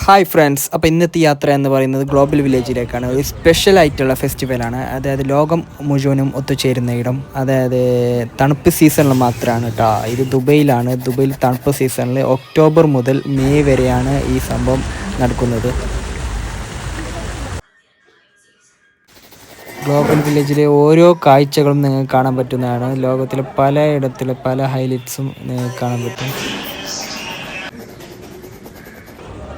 Hi friends അപ്പോൾ ഇന്നത്തെ യാത്ര എന്ന് പറയുന്നത് ഗ്ലോബൽ വില്ലേജിലേക്കാണ് ഒരു സ്പെഷ്യൽ ആയിട്ടുള്ള ഫെസ്റ്റിവലാണ് അതായത് ലോകം മുഴുവനും ഒത്തുചേരുന്ന ഇടം. അതായത് തണുപ്പ് സീസണിൽ മാത്രമാണ് കേട്ടോ ഇത് ദുബൈയിലാണ്. ദുബൈയിൽ തണുപ്പ് സീസണിൽ ഒക്ടോബർ മുതൽ മെയ് വരെയാണ് ഈ സംഭവം നടക്കുന്നത്. ഗ്ലോബൽ വില്ലേജിലെ ഓരോ കാഴ്ചകളും നിങ്ങൾക്ക് കാണാൻ പറ്റുന്നതാണ്. ലോകത്തിലെ പല പലയിടത്തിലെ പല ഹൈലൈറ്റ്സും നിങ്ങൾക്ക് കാണാൻ പറ്റും.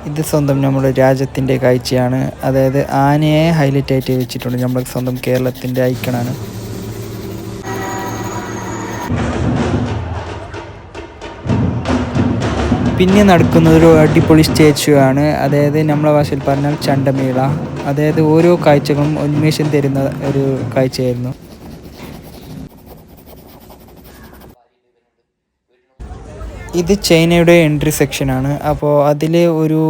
ഇത് സ്വന്തം നമ്മുടെ രാജ്യത്തിന്റെ കാഴ്ചയാണ്. അതായത് ആനയെ ഹൈലൈറ്റ് ആയിട്ട് വെച്ചിട്ടുണ്ട് നമ്മൾ സ്വന്തം കേരളത്തിന്റെ ഐക്കണാണ് പിന്നെ നടക്കുന്നത് ഒരു അടിപൊളി സ്റ്റേച്ചു ആണ്. അതായത് നമ്മളെ ഭാഷയിൽ പറഞ്ഞാൽ ചണ്ടമേള. അതായത് ഓരോ കാഴ്ചകളും ഉന്മേഷം തരുന്ന ഒരു കാഴ്ചയായിരുന്നു. ഇത് ചൈനയുടെ എൻട്രി സെക്ഷനാണ് അപ്പോൾ അതിൽ ഒരു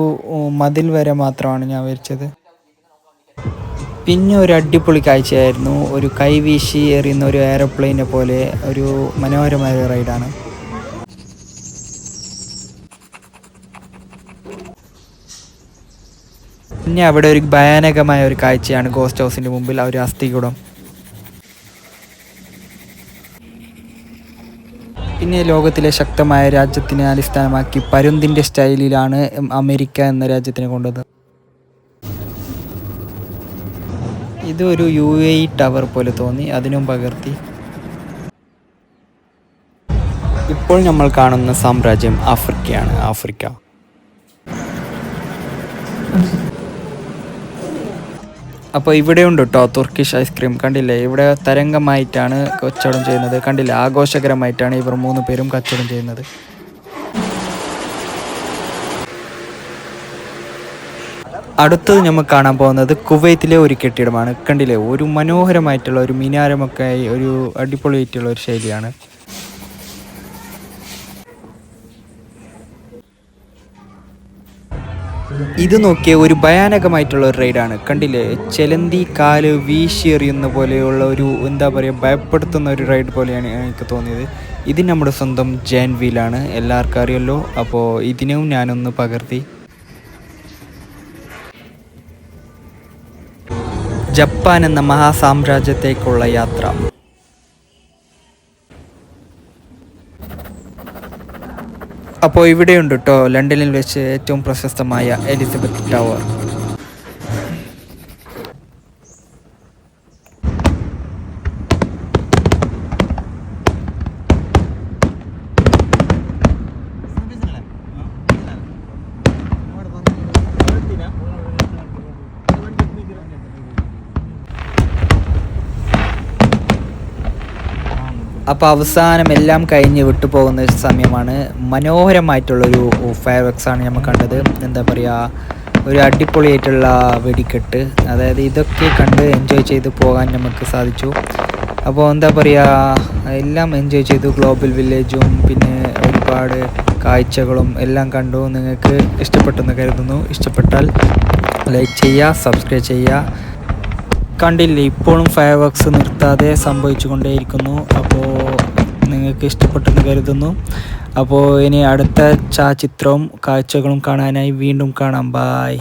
മതിൽ വരെ മാത്രമാണ് ഞാൻ വരച്ചത്. പിന്നെ ഒരു അടിപൊളി കാഴ്ചയായിരുന്നു. ഒരു കൈവീശി എറിയുന്ന ഒരു എയറോപ്ലെയിനെ പോലെ ഒരു മനോഹരമായ റൈഡാണ് പിന്നെ അവിടെ ഒരു ഭയാനകമായ ഒരു കാഴ്ചയാണ് ഗോസ്റ്റ് ഹൗസിന്റെ മുമ്പിൽ ആ ഒരു അസ്ഥികൂടം. പിന്നെ ലോകത്തിലെ ശക്തമായ രാജ്യത്തിനെ അടിസ്ഥാനമാക്കി പരുന്തിന്റെ സ്റ്റൈലിലാണ് അമേരിക്ക എന്ന രാജ്യത്തിനെ കൊണ്ടത്. ഇത് ഒരു യു എ ടവർ പോലെ തോന്നി അതിനും പകർത്തി. ഇപ്പോൾ നമ്മൾ കാണുന്ന സാമ്രാജ്യം ആഫ്രിക്കയാണ് ആഫ്രിക്ക. അപ്പോൾ ഇവിടെ ഉണ്ട് കേട്ടോ തുർക്കിഷ് ഐസ്ക്രീം കണ്ടില്ലേ? ഇവിടെ തരംഗമായിട്ടാണ് കച്ചവടം ചെയ്യുന്നത്. കണ്ടില്ലേ? ആഘോഷകരമായിട്ടാണ് ഇവർ മൂന്ന് പേരും കച്ചവടം ചെയ്യുന്നത്. അടുത്തത് നമ്മൾ കാണാൻ പോകുന്നത് കുവൈത്തിലെ ഒരു കെട്ടിടമാണ്. കണ്ടില്ലേ? ഒരു മനോഹരമായിട്ടുള്ള ഒരു മിനാരമൊക്കെ ഒരു അടിപൊളിയായിട്ടുള്ള ഒരു ശൈലിയാണ്. ഇത് നോക്കിയ ഒരു ഭയാനകമായിട്ടുള്ള ഒരു റൈഡാണ് കണ്ടില്ലേ? ചെലന്തി കാൽ വീശിയെറിയുന്ന പോലെയുള്ള ഒരു എന്താ പറയുക ഭയപ്പെടുത്തുന്ന ഒരു റൈഡ് പോലെയാണ് എനിക്ക് തോന്നിയത്. ഇത് നമ്മുടെ സ്വന്തം ജാൻ വീലാണ് എല്ലാവർക്കും അറിയല്ലോ അപ്പോൾ ഇതിനും ഞാനൊന്ന് പകർത്തി. ജപ്പാൻ എന്ന മഹാസാമ്രാജ്യത്തേക്കുള്ള യാത്ര. അപ്പോൾ ഇവിടെയുണ്ട് കേട്ടോ ലണ്ടനിൽ വെച്ച് ഏറ്റവും പ്രശസ്തമായ എലിസബത്ത് ടവർ. അപ്പോൾ അവസാനം എല്ലാം കഴിഞ്ഞ് വിട്ടു പോകുന്ന സമയമാണ്. മനോഹരമായിട്ടുള്ളൊരു ഫയർ വർക്സ് ആണ് നമ്മൾ കണ്ടത്. എന്താ പറയുക ഒരു അടിപൊളിയായിട്ടുള്ള വെടിക്കെട്ട്. അതായത് ഇതൊക്കെ കണ്ട് എൻജോയ് ചെയ്ത് പോകാൻ നമുക്ക് സാധിച്ചു. അപ്പോൾ എന്താ പറയുക എല്ലാം എൻജോയ് ചെയ്തു. ഗ്ലോബൽ വില്ലേജും പിന്നെ ഒരുപാട് കാഴ്ചകളും എല്ലാം കണ്ടു. നിങ്ങൾക്ക് ഇഷ്ടപ്പെട്ടെന്ന് കരുതുന്നു. ഇഷ്ടപ്പെട്ടാൽ ലൈക്ക് ചെയ്യുക സബ്സ്ക്രൈബ് ചെയ്യുക. കണ്ടില്ലേ ഇപ്പോഴും ഫയർ വർക്ക്സ് നിർത്താതെ സംഭവിച്ചു കൊണ്ടേയിരിക്കുന്നു അപ്പോൾ നിങ്ങൾക്ക് ഇഷ്ടപ്പെട്ടെന്ന് കരുതുന്നു. അപ്പോൾ ഇനി അടുത്ത ചാ ചിത്രവും കാഴ്ചകളും കാണാനായി വീണ്ടും കാണാം. ബായ്